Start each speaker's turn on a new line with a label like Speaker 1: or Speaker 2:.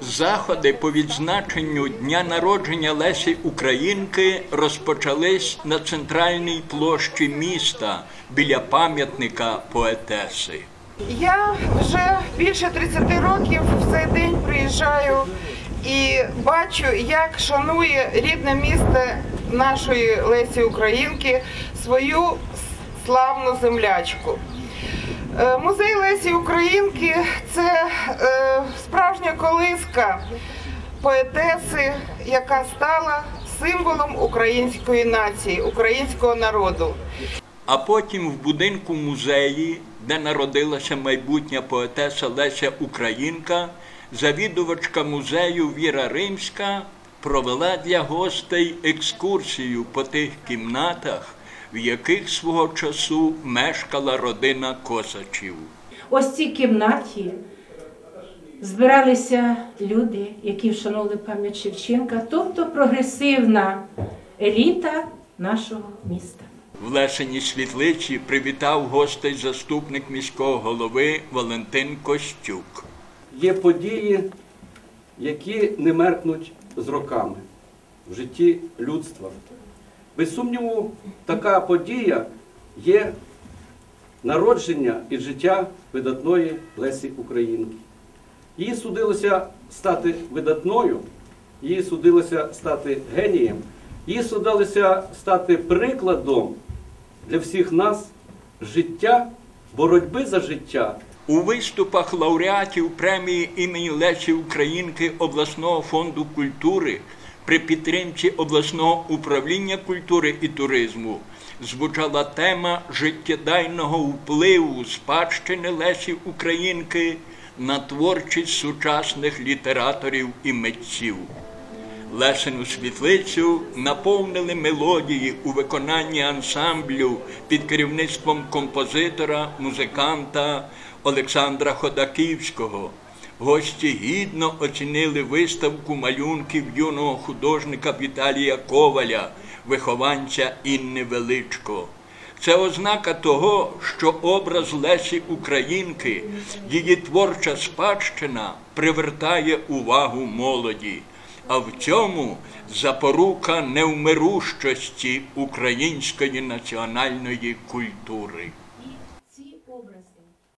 Speaker 1: Заходи по відзначенню дня народження Лесі Українки розпочались на центральній площі міста біля пам'ятника поетеси.
Speaker 2: Я вже більше 30 років в цей день приїжджаю і бачу, як шанує рідне місто нашої Лесі Українки свою славну землячку. Е, Музей Лесі Українки це е, справжня поетеси, яка стала символом української нації, українського народу.
Speaker 1: А потім в будинку музеї, де народилася майбутня поетеса Леся Українка, завідувачка музею Віра Римська провела для гостей екскурсію по тих кімнатах, в яких свого часу мешкала родина Косачів.
Speaker 3: Ось цій кімнаті збиралися люди, які вшановували пам'ять Шевченка, тобто прогресивна еліта нашого міста.
Speaker 1: В Лесеній світлиці привітав гостей заступник міського голови Валентин Костюк.
Speaker 4: є події, які не меркнуть з роками в житті людства. Без сумніву, така подія є народження і життя видатної Лесі Українки. Їй судилося стати видатною, їй судилося стати генієм, їй судилося стати прикладом для всіх нас життя, боротьби за життя.
Speaker 1: У виступах лауреатів премії імені Лесі Українки обласного фонду культури при підтримці обласного управління культури і туризму звучала тема життєдайного впливу спадщини Лесі Українки на творчість сучасних літераторів і митців. Лесену світлицю наповнили мелодії у виконанні ансамблю під керівництвом композитора, музиканта Олександра Ходаківського. Гості гідно оцінили виставку малюнків юного художника Віталія Коваля, вихованця Інни Величко. Це ознака того, що образ Лесі Українки, її творча спадщина привертає увагу молоді. А в цьому запорука невмирущості української національної культури.